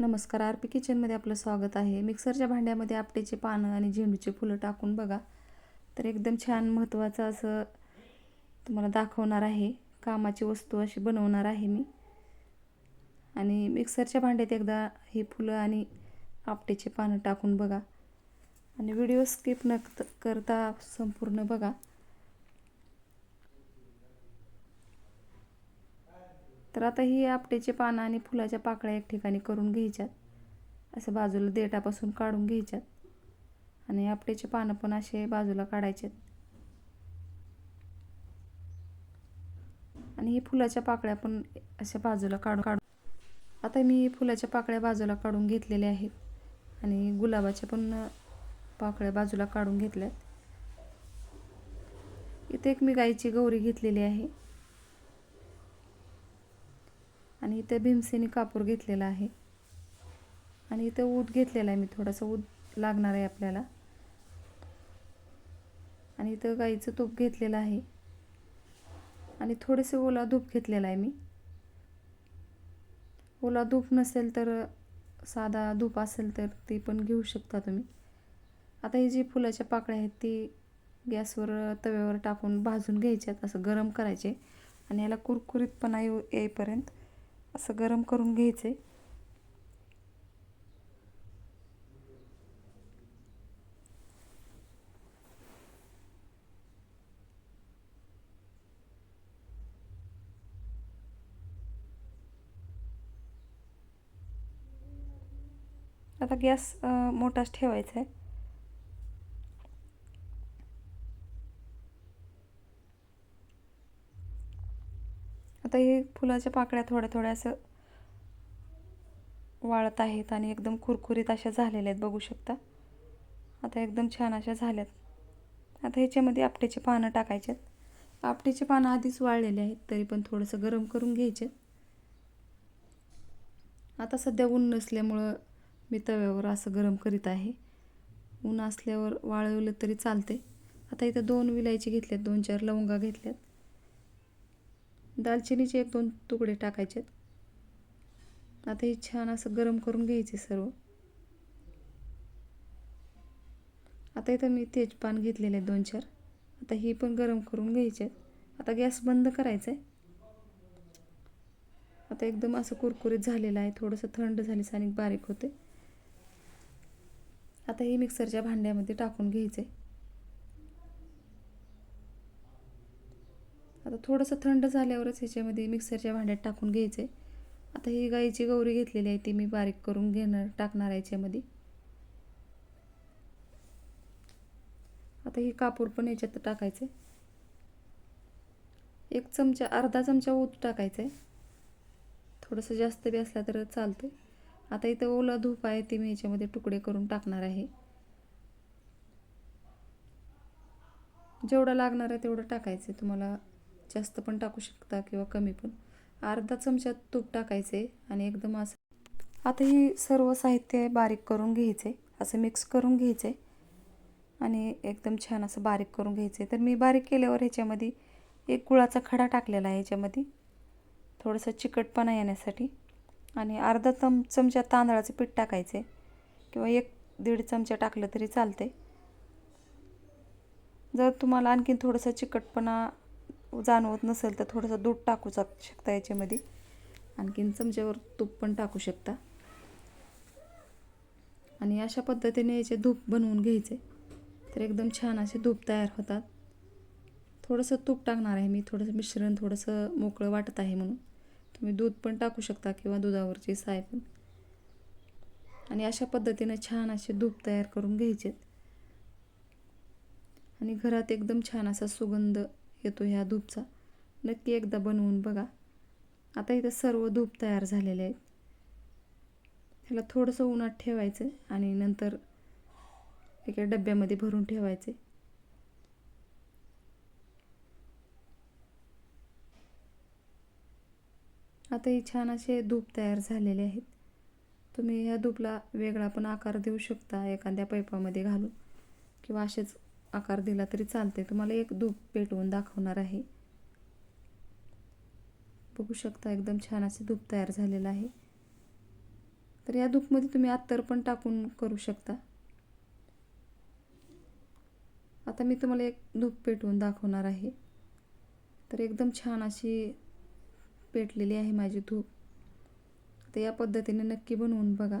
नमस्कार R P किचनमध्ये आपलं स्वागत आहे. मिक्सरच्या भांड्यामध्ये आपटेचे पानं आणि झेंडूचे फुलं टाकून बघा. तर एकदम छान महत्त्वाचं असं तुम्हाला दाखवणार आहे. कामाची वस्तू अशी बनवणार आहे मी. आणि मिक्सरच्या भांड्यात एकदा हे फुलं आणि आपटेचे पानं टाकून बघा. आणि व्हिडिओ स्किप न करता संपूर्ण बघा. तर आता ही आपटेचे पानं आणि फुलाच्या पाकळ्या एक ठिकाणी करून घ्यायच्यात. असं बाजूला देठापासून काढून घ्यायच्यात. आणि आपटेचे पानं पण असे बाजूला काढायचेत. आणि ही फुलाच्या पाकळ्या पण अशा बाजूला काढून काढून आता मी फुलाच्या पाकळ्या बाजूला काढून घेतलेल्या आहेत. आणि गुलाबाच्या पण पाकळ्या बाजूला काढून घेतल्यात. इथे एक मी गाईची गौरी घेतलेली आहे आणि इथं भीमसेनी कापूर घेतलेला आहे. आणि इथं ऊद घेतलेला आहे मी थोडासा ऊद लागणार आहे आपल्याला. आणि इथं गाईचं तूप घेतलेलं आहे. आणि थोडेसे ओला धूप घेतलेला आहे मी. ओला धूप नसेल तर साधा धूप असेल तर ते पण घेऊ शकता तुम्ही. आता ही जी फुलाच्या पाकळ्या आहेत ती गॅसवर तव्यावर टाकून भाजून घ्यायच्यात असं गरम करायचे. आणि याला कुरकुरीतपणा येऊ येईपर्यंत असं गरम करून घ्यायचे आता गॅस मोठाच ठेवायचा आहे आता हे फुलाच्या पाकळ्या थोड्या थोड्या असं वाळत आहेत आणि एकदम कुरकुरीत अशा झालेल्या आहेत बघू शकता. आता एकदम छान अशा झाल्यात. आता ह्याच्यामध्ये आपटेचे पानं टाकायचे आहेत आपटीची पानं आधीच वाळलेले आहेत तरी पण थोडंसं गरम करून घ्यायचे. आता सध्या ऊन नसल्यामुळं मी तव्यावर असं गरम करीत आहे. ऊन असल्यावर वाळवलं तरी चालते आता इथं दोन विलायची घेतल्यात दोन चार लवंगा घेतल्यात. दालचिनीचे एक दोन तुकडे टाकायचे आता हे छान असं गरम करून घ्यायचे सर्व. आता इथं मी तेजपान घेतलेले आहेत दोन चार. आता ही पण गरम करून घ्यायचे आता गॅस बंद करायचा आहे आता एकदम असं कुरकुरीत झालेलं आहे. थोडंसं थंड झाले आणि बारीक होते आता ही मिक्सरच्या भांड्यामध्ये टाकून घ्यायचे आता थोडंसं थंड झाल्यावरच ह्याच्यामध्ये मिक्सरच्या भांड्यात टाकून घ्यायचं आहे आता ही गाईची गौरी घेतलेली आहे ती मी बारीक करून घेणार टाकणार आहे याच्यामध्ये. आता ही कापूर पण याच्यात टाकायचं आहे एक चमचा अर्धा चमचा ऊत टाकायचं आहे थोडंसं जास्त बी असला तर चालतं आता इथं ओला धूप आहे ती मी याच्यामध्ये तुकडे करून टाकणार आहे. जेवढं लागणार आहे तेवढं टाकायचं आहे तुम्हाला. जास्त पण टाकू शकता किंवा कमी पण. अर्धा चमचा तूप टाकायचे आणि एकदम असं आता ही सर्व साहित्य बारीक करून घ्यायचे असं मिक्स करून घ्यायचे आणि एकदम छान असं बारीक करून घ्यायचे. तर मी बारीक केल्यावर ह्याच्यामध्ये एक गुळाचा खडा टाकलेला आहे ह्याच्यामध्ये थोडंसं चिकटपणा येण्यासाठी. आणि अर्धा चम चमचा तांदळाचं पीठ टाकायचे किंवा एक दीड चमचा टाकलं तरी चालते जर तुम्हाला आणखीन थोडंसं चिकटपणा जाणवत नसेल तर थोडंसं दूध टाकू शक शकता याच्यामध्ये. आणखीन चमच्यावर तूप पण टाकू शकता. आणि अशा पद्धतीने याचे धूप बनवून घ्यायचे. तर एकदम छान असे धूप तयार होतात. थोडंसं तूप टाकणार आहे मी. थोडंसं मिश्रण थोडंसं मोकळं वाटत आहे म्हणून. तुम्ही दूध पण टाकू शकता किंवा दुधावरची साय पण. आणि अशा पद्धतीने छान असे धूप तयार करून घ्यायचे. आणि घरात एकदम छान असा सुगंध येतो ह्या धूपचा. नक्की एकदा बनवून बघा. आता इथं सर्व धूप तयार झालेले आहेत. ह्याला थोडंसं उन्हात ठेवायचं आणि नंतर एका डब्यामध्ये भरून ठेवायचे. आता ही छान असे धूप तयार झालेले आहेत. तुम्ही ह्या धूपला वेगळा पण आकार देऊ शकता एखाद्या पैपामध्ये घालून किंवा असेच आकार दिला तरी चालते तुम्हाला एक धूप पेटवून दाखवणार आहे. बघू शकता एकदम छान असे धूप तयार झालेलं आहे. तर या धूपमध्ये तुम्ही अत्तर पण टाकून करू शकता. आता मी तुम्हाला एक धूप पेटवून दाखवणार आहे. तर एकदम छान अशी पेटलेली आहे माझी धूप. तर या पद्धतीने नक्की बनवून बघा.